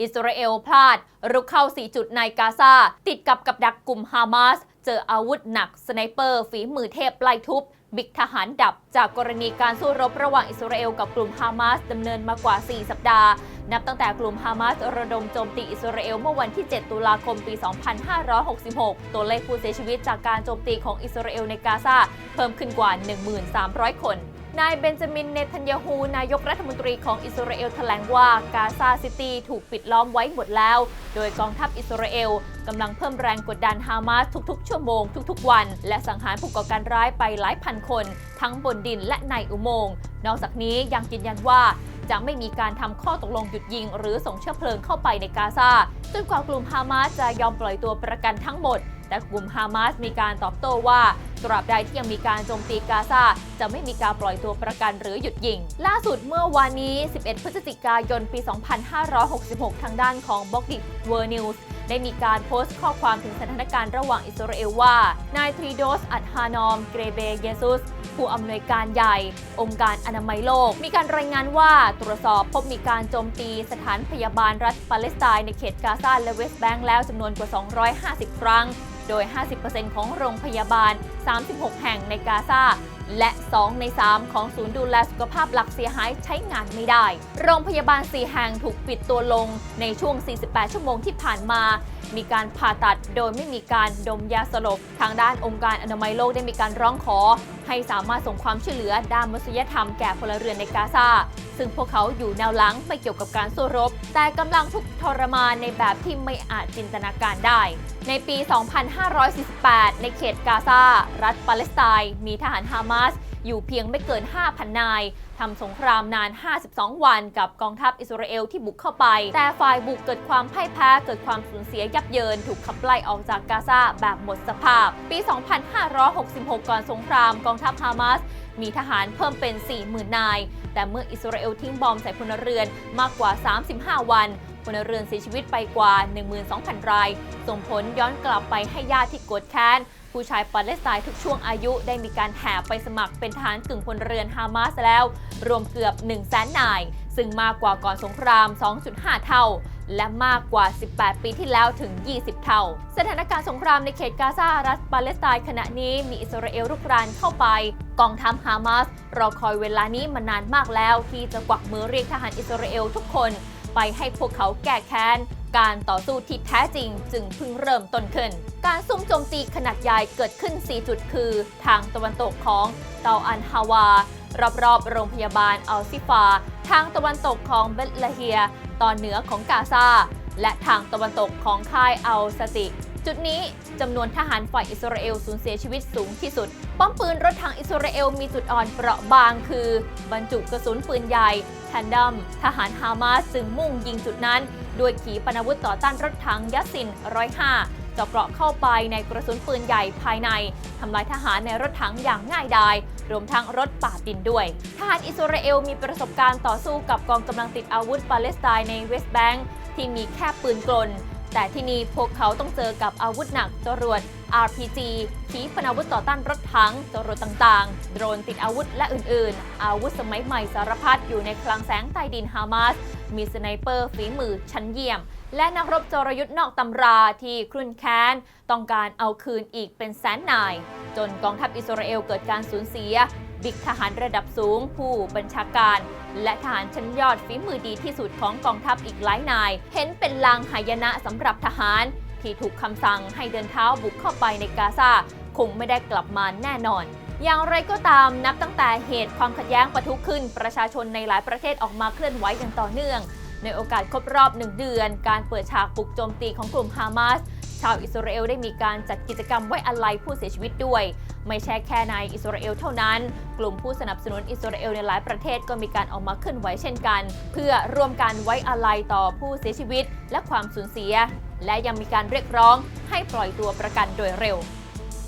อิสราเอลพลาด รุกเข้า 4 จุดในกาซาติดกับกับดักกลุ่มฮามาส เจออาวุธหนัก สไนเปอร์ ฝีมือเทพไล่ทุบ บิกทหารดับ จากกรณีการสู้รบระหว่างอิสราเอลกับกลุ่มฮามาสดำเนินมากว่า 4 สัปดาห์ นับตั้งแต่กลุ่มฮามาสระดมโจมตีอิสราเอลเมื่อวันที่ 7 ตุลาคมปี 2566 ตัวเลขผู้เสียชีวิตจากการโจมตีของอิสราเอลในกาซาเพิ่มขึ้นกว่า 1,300 คน นายเบนจามิน เนทันยาฮู นายกรัฐมนตรีของอิสราเอลแถลงว่ากาซาซิตี้ถูกปิดล้อมไว้หมดแล้ว โดยกองทัพอิสราเอลกำลังเพิ่มแรงกดดันฮามาสทุกๆ ชั่วโมงทุกๆ วัน และสังหารผู้ก่อการร้ายไปหลายพันคน ทั้งบนดินและในอุโมงค์นอกจากนี้ยังยืนยันว่าจะไม่มีการทำข้อตกลงหยุดยิง หรือส่งเชื้อเพลิงเข้าไปในกาซาจนกว่ากลุ่มฮามาสจะยอมปล่อยตัวประกันทั้งหมด แต่กลุ่มฮามาสมีการตอบโต้ว่า ตราบใดที่ยังมีการโจมตีกาซาจะไม่มีการปล่อยตัวประกันหรือหยุดยิง ล่าสุดเมื่อวานนี้ 11 พฤศจิกายน ปี 2566 ทางด้านของบล็อกดิเวอร์นิวส์ได้มีการโพสต์ข้อความถึงสถานการณ์ระหว่างอิสราเอลว่า นายทรีโดส อัดฮานอม เกรเบเยซุส ผู้อำนวยการใหญ่ องค์การอนามัยโลก มีการรายงานว่าตรวจสอบพบมีการโจมตีสถานพยาบาลรัฐปาเลสไตน์ในเขตกาซาและเวสต์แบงก์แล้วจำนวนกว่า 250 ครั้ง โดย 50%ของโรงพยาบาล 36 แห่งในกาซาและ 2 ใน 3 ของศูนย์ดูแลสุขภาพหลักเสียหายใช้งานไม่ได้ โรงพยาบาล 4 แห่งถูกปิดตัวลงในช่วง 48 ชั่วโมงที่ผ่านมา มีการผ่าตัดโดยไม่มีการดมยาสลบ ทางด้านองค์การอนามัยโลกได้มีการร้องขอ ให้สามารถส่งความช่วยเหลือด้านมนุษยธรรมแก่พลเรือนในกาซา ซึ่งพวกเขาอยู่แนวหลังไม่เกี่ยวกับการสู้รบ แต่กำลังทุกข์ทรมานในแบบที่ไม่อาจจินตนาการได้ ในปี 2548 ในเขตกาซารัฐปาเลสไตน์มีทหารฮามาสอยู่เพียงไม่เกิน 5,000 นายทำสงครามนาน 52 วันกับกองทัพอิสราเอลที่บุกเข้าไป แต่ฝ่ายบุกเกิดความพ่ายแพ้ เกิดความสูญเสียยับเยิน ถูกขับไล่ออกจากกาซาแบบหมดสภาพ ปี 2566 ก่อนสงครามกองทัพฮามาสมีทหารเพิ่มเป็น 40,000 นาย แต่เมื่ออิสราเอลทิ้งบอมใส่พลเรือนมากกว่า 35 วัน พลเรือนเสียชีวิตไปกว่า 12,000 ราย ส่งผลย้อนกลับไปให้ญาติที่โกรธแค้น ผู้ชายปาเลสไตน์ทุกช่วงอายุได้มีการแห่ไปสมัครเป็นทหารกึ่งพลเรือนฮามาสแล้ว รวมเกือบ 1 0 0 0 0แสนนาย ซึ่งมากกว่าก่อนสงคราม 2.5 เท่า และมากกว่า 18 ปีที่แล้วถึง 20 เท่า สถานการณ์สงครามในเขตกาซารัฐปาเลสไตน์ขณะนี้มีอิสราเอลรุกรานเข้าไป กองทัพฮามาสรอคอยเวลานี้มานานมากแล้วที่จะกวักมือเรียกทหารอิสราเอลทุกคน ไปให้พวกเขาแก้แค้น การต่อสู้ที่แท้จริงจึงเพิ่งเริ่มต้นขึ้น การซุ่มโจมตีขนาดใหญ่เกิดขึ้น 4 จุดคือ ทางตะวันตกของเตาอันฮาวารอบๆโรงพยาบาลอัลซิฟา ทางตะวันตกของเบตลเฮีย ตอนเหนือของกาซา และทางตะวันตกของค่ายอัลสติ จุดนี้จำนวนทหารฝ่ายอิสราเอลสูญเสียชีวิตสูงที่สุด ป้อมปืนรถถังอิสราเอลมีจุดอ่อนเปราะบางคือ บรรจุกระสุนปืนใหญ่แทนดัมทหารฮามาสจึงมุ่งยิงจุดนั้น ด้วยขีปนาวุธต่อต้านรถถังยัสซิน 105จาะเกราะเข้าไปในกระสุนปืนใหญ่ภายในทำลายทหารในรถถังอย่างง่ายดาย รวมทั้งรถป่าดินด้วยทหารอิสราเอลมีประสบการณ์ต่อสู้กับกองกำลังติดอาวุธปาเลสไตน์ในเวสต์แบงก์ที่มีแค่ปืนกล แต่ที่นี่พวกเขาต้องเจอกับอาวุธหนักจรวด RPG ขีปนาวุธต่อต้านรถถังจรวดต่างๆ โดรนติดอาวุธและอื่นๆ อาวุธสมัยใหม่สารพัดอยู่ในคลังแสงใต้ดินฮามาส มีสไนเปอร์ฝีมือชั้นเยี่ยม และนักรบจรยุทธ์นอกตำราที่ครุ่นแค้น ต้องการเอาคืนอีกเป็นแสนนาย จนกองทัพอิสราเอลเกิดการสูญเสีย บิ๊กทหารระดับสูง ผู้บัญชาการ และทหารชั้นยอดฝีมือดีที่สุดของกองทัพอีกหลายนาย เห็นเป็นลางหายนะสำหรับทหาร ที่ถูกคำสั่งให้เดินเท้าบุกเข้าไปในกาซาคงไม่ได้กลับมาแน่นอน อย่างไรก็ตามนับตั้งแต่เหตุความขัดแย้งปะทุขึ้น ประชาชนในหลายประเทศออกมาเคลื่อนไหวอย่างต่อเนื่อง ในโอกาสครบรอบหนึ่งเดือน การเปิดฉากบุกโจมตีของกลุ่มฮามาส ชาวอิสราเอลได้มีการจัดกิจกรรมไว้อาลัยผู้เสียชีวิตด้วย ไม่ใช่แค่ในอิสราเอลเท่านั้น กลุ่มผู้สนับสนุนอิสราเอลในหลายประเทศก็มีการออกมาเคลื่อนไหวเช่นกัน เพื่อร่วมกันไว้อาลัยต่อผู้เสียชีวิตและความสูญเสีย และยังมีการเรียกร้องให้ปล่อยตัวประกันโดยเร็ว